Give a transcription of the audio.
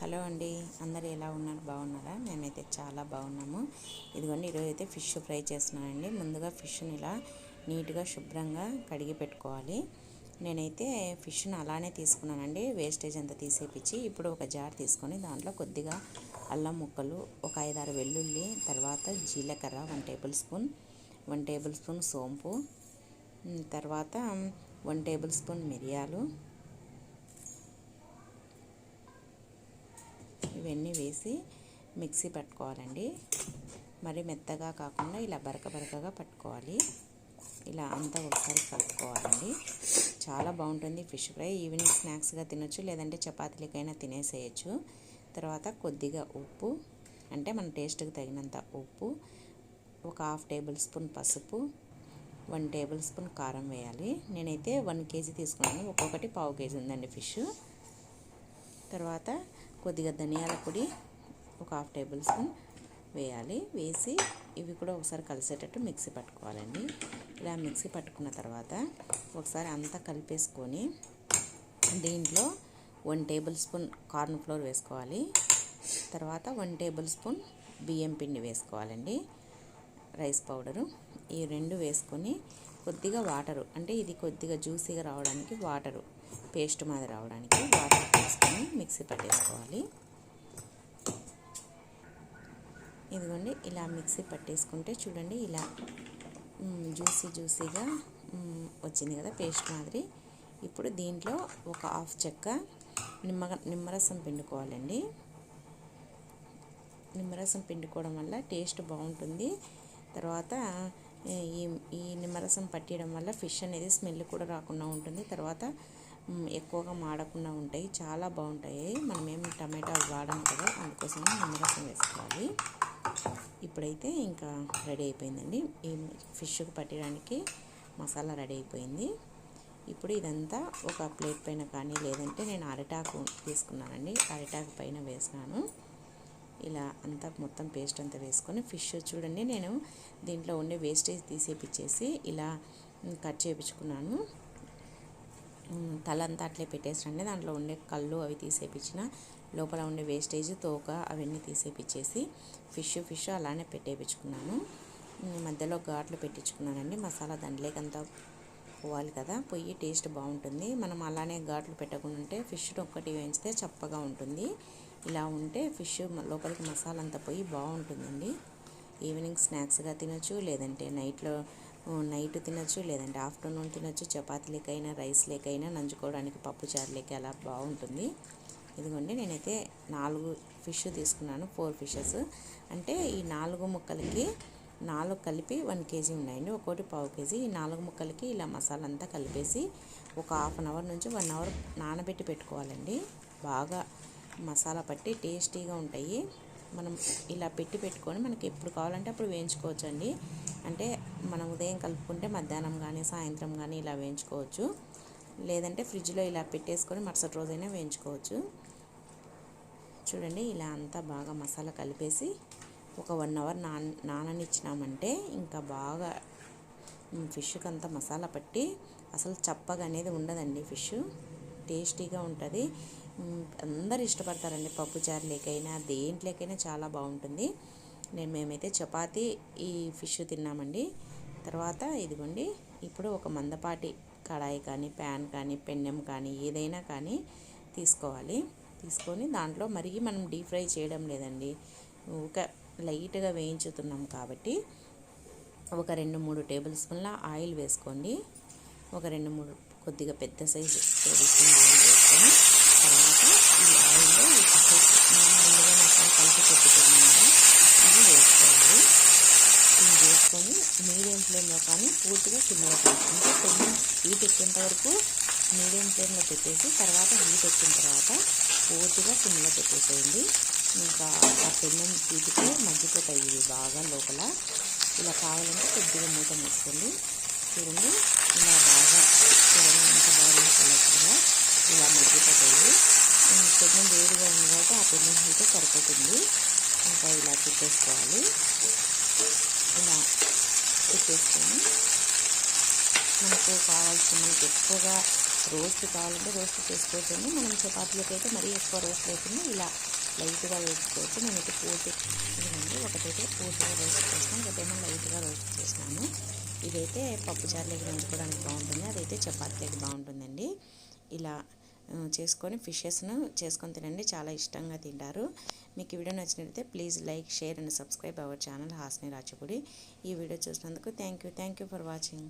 Hello అండి అందరు ఎలా ఉన్నారు? బాగున్నారా? మేమైతే చాలా బాగున్నాము. ఇదిగోండి ఈరోజు అయితే ఫిష్ ఫ్రై చేస్తున్నానండి. ముందుగా ఫిష్ని ఇలా నీట్గా శుభ్రంగా కడిగి పెట్టుకోవాలి. నేనైతే ఫిష్ని అలానే తీసుకున్నానండి. వేస్టేజ్ అంతా తీసేపించి ఇప్పుడు ఒక జార్ తీసుకొని దాంట్లో కొద్దిగా అల్లం ముక్కలు ఒక ఐదారు వెల్లుల్లి తర్వాత జీలకర్ర one tablespoon one tablespoon సోంపు తర్వాత వన్ టేబుల్ స్పూన్ మిరియాలు ఇవన్నీ వేసి మిక్సీ పట్టుకోవాలండి. మరి మెత్తగా కాకుండా ఇలా బరక బరకగా పట్టుకోవాలి. ఇలా అంతా ఒకసారి కలుపుకోవాలండి. చాలా బాగుంటుంది ఫిష్ ఫ్రై. ఈవినింగ్ స్నాక్స్గా తినొచ్చు లేదంటే చపాతీలకైనా తినేసేయచ్చు. తర్వాత కొద్దిగా ఉప్పు అంటే మన టేస్ట్కి తగినంత ఉప్పు ఒక హాఫ్ టేబుల్ స్పూన్ పసుపు వన్ టేబుల్ స్పూన్ కారం వేయాలి. నేనైతే వన్ కేజీ తీసుకున్నాను. ఒక్కొక్కటి పావు కేజీ ఉందండి ఫిష్. తర్వాత కొద్దిగా ధనియాల పొడి ఒక హాఫ్ టేబుల్ స్పూన్ వేయాలి. వేసి ఇవి కూడా ఒకసారి కలిసేటట్టు మిక్సీ పట్టుకోవాలండి. ఇలా మిక్సీ పట్టుకున్న తర్వాత ఒకసారి అంతా కలిపేసుకొని దీంట్లో one tablespoon corn flour వేసుకోవాలి. తర్వాత వన్ టేబుల్ స్పూన్ బియ్యం పిండి వేసుకోవాలండి. Rice powder. ఈ రెండు వేసుకొని కొద్దిగా వాటరు. అంటే ఇది కొద్దిగా జ్యూసీగా రావడానికి వాటరు. పేస్ట్ మాదిరి రావడానికి వాటర్ తీసుకొని మిక్సీ పట్టేసుకోవాలి. ఇదిగోండి ఇలా మిక్సీ పట్టేసుకుంటే చూడండి ఇలా జ్యూసీ జ్యూసీగా వచ్చింది కదా పేస్ట్ మాదిరి. ఇప్పుడు దీంట్లో ఒక హాఫ్ చెక్క నిమ్మ నిమ్మరసం పిండుకోవాలండి. నిమ్మరసం పిండుకోవడం వల్ల టేస్ట్ బాగుంటుంది. తర్వాత ఈ ఈ నిమ్మరసం పట్టడం వల్ల ఫిష్ అనేది స్మెల్ కూడా రాకుండా ఉంటుంది. తర్వాత ఎక్కువగా మాడకుండా ఉంటాయి. చాలా బాగుంటాయి. మనం ఏం టమాటా వాడము కదా అందుకోసం నిమ్మరసం వేసుకోవాలి. ఇప్పుడైతే ఇంకా రెడీ అయిపోయిందండి. ఈ ఫిష్కి పట్టడానికి మసాలా రెడీ అయిపోయింది. ఇప్పుడు ఇదంతా ఒక ప్లేట్ పైన కానీ లేదంటే నేను అరిటాకు తీసుకున్నానండి. అరిటాకు పైన వేసినాను. ఇలా అంతా మొత్తం పేస్ట్ అంతా వేసుకొని ఫిష్ చూడండి. నేను దీంట్లో ఉండే వేస్టేజ్ తీసేపిచ్చేసి ఇలా కట్ చేయించుకున్నాను తలంతా అట్లే పెట్టేసండి దాంట్లో ఉండే కళ్ళు అవి తీసేపించిన లోపల ఉండే వేస్టేజ్ తోక అవన్నీ తీసేపిచ్చేసి ఫిష్ ఫిష్ అలానే పెట్టేపించుకున్నాను మధ్యలో ఘాట్లు పెట్టించుకున్నానండి. మసాలా దండలేకంతా పోవాలి కదా పొయ్యి టేస్ట్ బాగుంటుంది. మనం అలానే ఘాట్లు పెట్టకుండా ఉంటే ఫిష్ ఒక్కటి వేయించితే చప్పగా ఉంటుంది. ఇలా ఉంటే ఫిష్ లోపలికి మసాలా అంతా పోయి బాగుంటుందండి. ఈవినింగ్ స్నాక్స్గా తినొచ్చు లేదంటే నైట్లో నైట్ తినచ్చు లేదంటే ఆఫ్టర్నూన్ తినచ్చు చపాతీ లేకైనా రైస్ లేకైనా నంచుకోవడానికి పప్పు చారులకి అలా బాగుంటుంది. ఇదిగోండి నేనైతే నాలుగు ఫిష్ తీసుకున్నాను ఫోర్ ఫిషెస్. అంటే ఈ నాలుగు ముక్కలకి నాలుగు కలిపి వన్ కేజీ ఉన్నాయండి. ఒక్కోటి పావు కేజీ. ఈ నాలుగు ముక్కలకి ఇలా మసాలా అంతా కలిపేసి ఒక హాఫ్ అన్ అవర్ నుంచి వన్ అవర్ నానబెట్టి పెట్టుకోవాలండి. బాగా మసాలా పట్టి టేస్టీగా ఉంటాయి. మనం ఇలా పెట్టి పెట్టుకొని మనకి ఎప్పుడు కావాలంటే అప్పుడు వేయించుకోవచ్చు అండి అంటే మనం ఉదయం కలుపుకుంటే మధ్యాహ్నం కానీ సాయంత్రం కానీ ఇలా వేయించుకోవచ్చు. లేదంటే ఫ్రిడ్జ్లో ఇలా పెట్టేసుకొని మరుసటి రోజైనా వేయించుకోవచ్చు. చూడండి ఇలా అంతా బాగా మసాలా కలిపేసి ఒక వన్ అవర్ నాన్ నాననిచ్చినామంటే ఇంకా బాగా ఫిష్కి అంతా మసాలా పట్టి అసలు చప్పగా అనేది ఉండదండి ఫిష్. టేస్టీగా ఉంటుంది. అందరు ఇష్టపడతారండి పప్పు చారులేకైనా దేంట్లోకైనా చాలా బాగుంటుంది. నేను మేమైతే చపాతీ ఈ ఫిష్ తిన్నామండి. తర్వాత ఇదిగోండి ఇప్పుడు ఒక మందపాటి కడాయి కానీ ప్యాన్ కానీ పెన్నెం కానీ ఏదైనా కానీ తీసుకోవాలి. తీసుకొని దాంట్లో మరి మనం డీప్ ఫ్రై చేయడం లేదండి. ఒక లైట్గా వేయించుతున్నాం కాబట్టి ఒక రెండు మూడు టేబుల్ స్పూన్ల ఆయిల్ వేసుకోండి. ఒక రెండు మూడు కొద్దిగా పెద్ద సైజు టేబుల్ స్పూన్ ఆయిల్ వేసుకొని తర్వాత ఈ ఆయిల్లో ఈ పచ్చడి మనం ముందుగా మసాలా కలిపి పెట్టుకున్నాం కదా ఇది వేసుకోవాలి ఇది వేసుకొని మీడియం ఫ్లేమ్లో కానీ పూర్తిగా సిమ్లో కానీ అంటే కొంచెం హీట్ ఎక్కేంత వరకు మీడియం ఫ్లేమ్లో పెట్టేసి తర్వాత హీట్ ఎక్కిన తర్వాత పూర్తిగా సిమ్లో పెట్టేసేయండి. ఇంకా ఆ పెన్నం హీట్కి మగ్గిపోతాయి ఇవి బాగా లోపల. ఇలా కావాలంటే కొద్దిగా మూత మూసుకోండి. చూడండి ఇలా బాగా చూడండి ఎంత బాగుంది కూడా. ఇలా మగ్గిపోతాయి. పెన్నం వేడిగా ఉంది కాబట్టి ఆ పెన్నం హీట్ సరిపోతుంది. ఇంకా ఇలా తిప్పేసుకోవాలి. ఇలా పెట్టేసుకొని మనకు కావాల్సిన మనకి ఎక్కువగా రోస్ట్ కావాలంటే రోస్ట్ చేసుకోవచ్చండి. మనం చపాతీలకి అయితే మరీ ఎక్కువ రోస్ట్ లేకుండా ఇలా లైట్గా వేసుకోవచ్చు. నేనైతే పూర్తి ఇదిగోండి ఒకటైతే పూర్తిగా రోస్ట్ చేస్తాను ఒకటేమో లైట్గా రోస్ట్ చేసినాను ఇదైతే పప్పుచారులోకి నంచుకోవడానికి బాగుంటుంది అదైతే చపాతీలకి బాగుంటుందండి. ఇలా చేసుకొని ఫిషెస్ను చేసుకొని తినండి. చాలా ఇష్టంగా తింటారు. మీకు ఈ వీడియో నచ్చినట్లయితే please like share and subscribe our channel Hasni Rachapudi ఈ వీడియో చూసినందుకు thank you. Thank you for watching.